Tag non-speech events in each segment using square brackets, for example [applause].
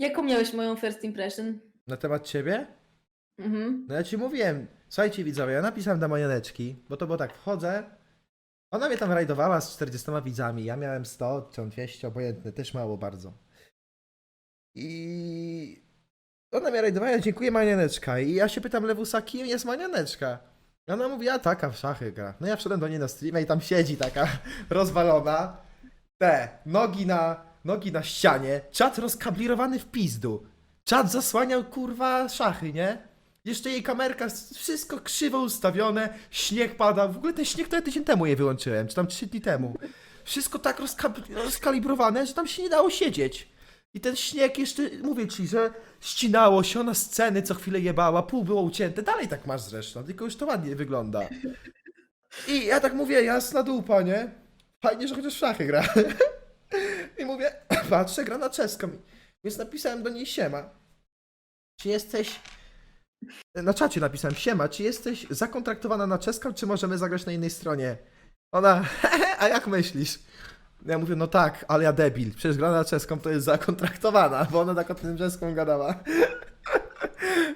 Jaką miałeś moją first impression? Na temat ciebie? Mhm. No ja ci mówiłem, słuchajcie widzowie, ja napisałem do Majoneczki, bo to było tak, wchodzę, ona mnie tam rajdowała z 40 widzami, ja miałem 100, czy 200, obojętne, też mało bardzo. I ona mnie rajdowała, dziękuję Majoneczka i ja się pytam Lewusa, kim jest Majoneczka? I Ona mówi, a taka w szachy gra. No ja wszedłem do niej na streamę i tam siedzi taka [laughs] rozwalona, te, nogi na, nogi na ścianie, czat rozkablirowany w pizdu. Czat zasłaniał kurwa szachy, nie? Jeszcze jej kamerka, wszystko krzywo ustawione, śnieg pada. W ogóle ten śnieg to ja tydzień temu je wyłączyłem, czy tam trzy dni temu. Wszystko tak rozka- rozkalibrowane, że tam się nie dało siedzieć. I ten śnieg jeszcze, mówię ci, że ścinało się, ona sceny co chwilę jebała, pół było ucięte, dalej tak masz zresztą, tylko już to ładnie wygląda. I ja tak mówię, jasna dupa, nie? Fajnie, że chociaż w szachy gra. Mówię, [coughs] patrzę, gra na czeską. Więc napisałem do niej siema. Czy jesteś... Na czacie napisałem siema, czy jesteś zakontraktowana na czeską, czy możemy zagrać na innej stronie? Ona, [laughs] a jak myślisz? Ja mówię, no tak, ale ja debil. Przecież gra na czeską to jest zakontraktowana, bo ona tak o tym czeską gadała. [laughs]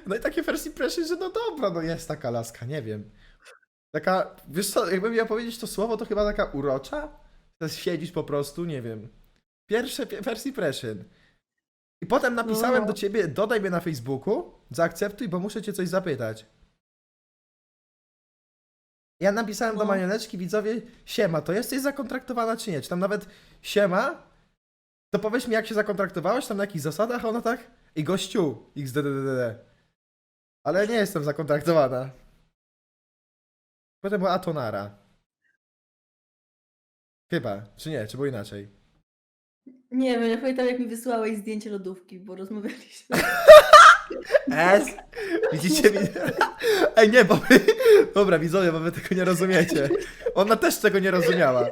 No i takie first impression, że no dobra, no jest taka laska, nie wiem. Taka, wiesz co, jakbym miał powiedzieć to słowo, to chyba taka urocza? Siedzisz po prostu, nie wiem. Pierwsze pie- first impression. I potem napisałem No. do ciebie, dodaj mnie na Facebooku, zaakceptuj, bo muszę cię coś zapytać. Ja napisałem do No. Manioneczki, widzowie, siema, to jesteś zakontraktowana czy nie? Czy tam nawet siema? To powiedz mi, jak się zakontraktowałeś, tam na jakich zasadach, a ona tak? I gościu, xddddd. Ale nie jestem zakontraktowana. Potem była Atonara. Chyba, czy nie, czy było inaczej? Nie wiem, ja pamiętam jak mi wysyłałeś zdjęcie lodówki, bo rozmawialiśmy. [laughs] S? Widzicie? [laughs] Ej, nie, bo wy... Dobra, widzowie, bo wy tego nie rozumiecie. Ona też tego nie rozumiała.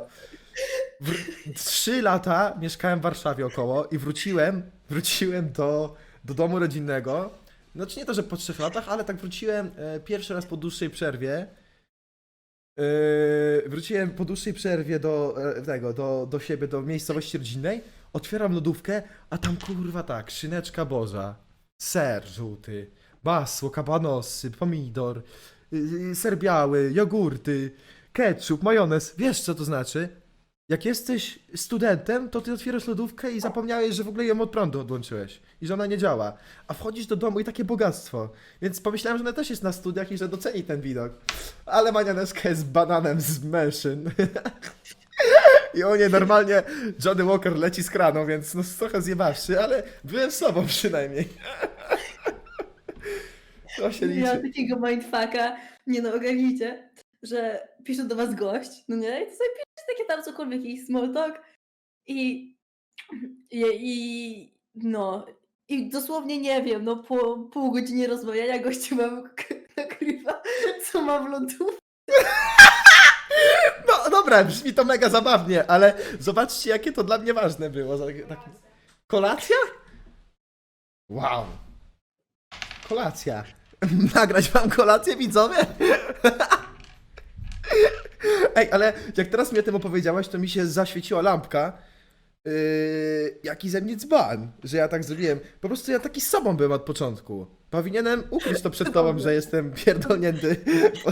Trzy lata mieszkałem w Warszawie około i wróciłem, wróciłem do, do domu rodzinnego. Znaczy nie to, że po trzech latach, ale tak wróciłem e, pierwszy raz po dłuższej przerwie. E, wróciłem po dłuższej przerwie do e, tego, do, do siebie, do miejscowości rodzinnej. Otwieram lodówkę, a tam kurwa tak, szyneczka boża, ser żółty, masło, kabanosy, pomidor, yy, ser biały, jogurty, ketchup, majonez. Wiesz co to znaczy? Jak jesteś studentem, to ty otwierasz lodówkę i zapomniałeś, że w ogóle ją od prądu odłączyłeś i że ona nie działa. A wchodzisz do domu i takie bogactwo. Więc pomyślałem, że ona też jest na studiach i że doceni ten widok. Ale manianeska jest bananem z mężczyzn. [laughs] I o nie, normalnie Johnny Walker leci z kraną, więc no trochę zjebawszy, ale byłem sobą [laughs] przynajmniej. [laughs] To się Miałam liczy. takiego mindfucka, nie no, ogarnijcie, że pisze do was gość, no nie? I to sobie pisze takie tam cokolwiek, jakiś small talk i, i, i no, i dosłownie nie wiem, no po pół godziny rozmawiania gościu mam [laughs] nakrywa, co ma w lodówce. Dobra, brzmi to mega zabawnie, ale zobaczcie, jakie to dla mnie ważne było. Kolacja? Wow. Kolacja. [laughs] Nagrać wam kolację, widzowie? [laughs] Ej, ale jak teraz mi o tym opowiedziałaś, to mi się zaświeciła lampka. Yy, jaki ze mnie dzban, że ja tak zrobiłem. Po prostu ja taki sobą byłem od początku. Powinienem ukryć to przed tobą, że jestem pierdolnięty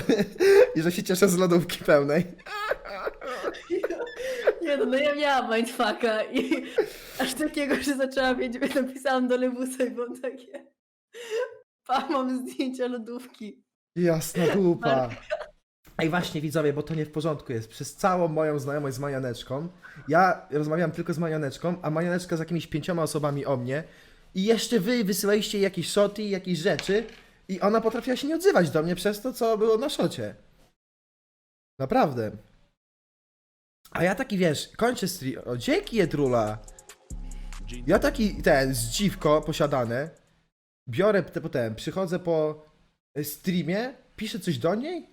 [laughs] i że się cieszę z lodówki pełnej. [laughs] Nie no, no ja miałam mindfucka i [laughs] aż takiego, że zaczęłam mieć, [laughs] napisałam do Lewusa i byłam takie, pa, mam zdjęcia lodówki. Jasna dupa. Ej, właśnie widzowie, bo to nie w porządku jest. Przez całą moją znajomość z Majaneczką, ja rozmawiam tylko z Majaneczką, a Majaneczka z jakimiś pięcioma osobami o mnie i jeszcze wy wysyłaliście jakieś szoty, jakieś rzeczy i ona potrafiła się nie odzywać do mnie przez to, co było na szocie. Naprawdę. A ja taki, wiesz, kończę stream... O, dzięki Jedrula! Ja taki, ten, zdziwko posiadane, biorę te- potem, przychodzę po streamie, piszę coś do niej,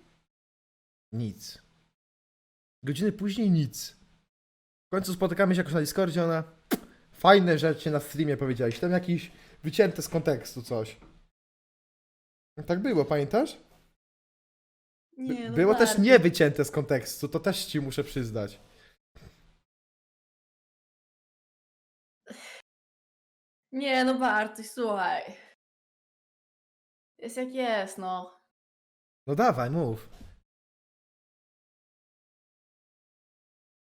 nic. Godziny później nic. W końcu spotykamy się jakoś na Discordzie, ona fajne rzeczy na streamie powiedziałeś, tam jakieś wycięte z kontekstu coś. Tak było, pamiętasz? Nie, no było też bardzo. nie wycięte z kontekstu, to też ci muszę przyznać. Nie, no Bartuś, słuchaj. Jest jak jest, no. No dawaj, mów.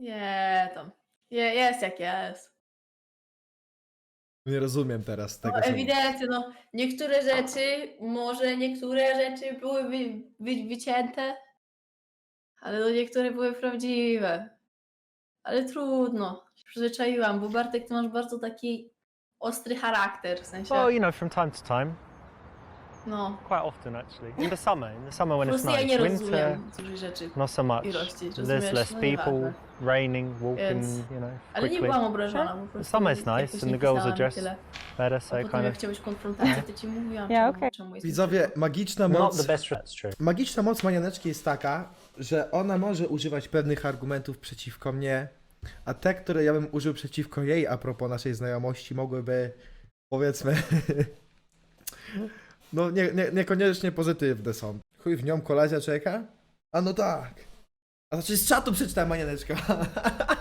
Nie, tam. Je, jest jak jest. Nie rozumiem teraz tego. No, ewidentnie, no. Niektóre rzeczy, może niektóre rzeczy były wy, wy, wycięte, ale no niektóre były prawdziwe. Ale trudno. Się przyzwyczaiłam, bo Bartek, ty masz bardzo taki ostry charakter, w sensie. Well, you know, from time to time, No. quite often actually. In the summer, in the summer when it's prostu ja nie nice. Winter, rozumiem dużych rzeczy. not so much. ilości, There's less No people, nieważne. raining, walking, Więc- you know, Ale nie quickly. byłam obrażona, po prostu. summer is nice and nie the girls are pisałam i dressed tyle. Better, so potem kind jak of chciałeś konfrontację, to ci mówiłam, Yeah, czemu, okay. czemu jest Widzowie, nieprzykro. magiczna not moc. the best. That's true. Magiczna moc Manianeczki jest taka, że ona może używać pewnych argumentów przeciwko mnie, a te, które ja bym użył przeciwko jej a propos naszej znajomości, mogłyby, powiedzmy, [laughs] no nie, nie, niekoniecznie pozytywne są. Chuj w nią kolazja czeka? A no tak. A znaczy z czatu przeczytałem Manianeczka. [laughs]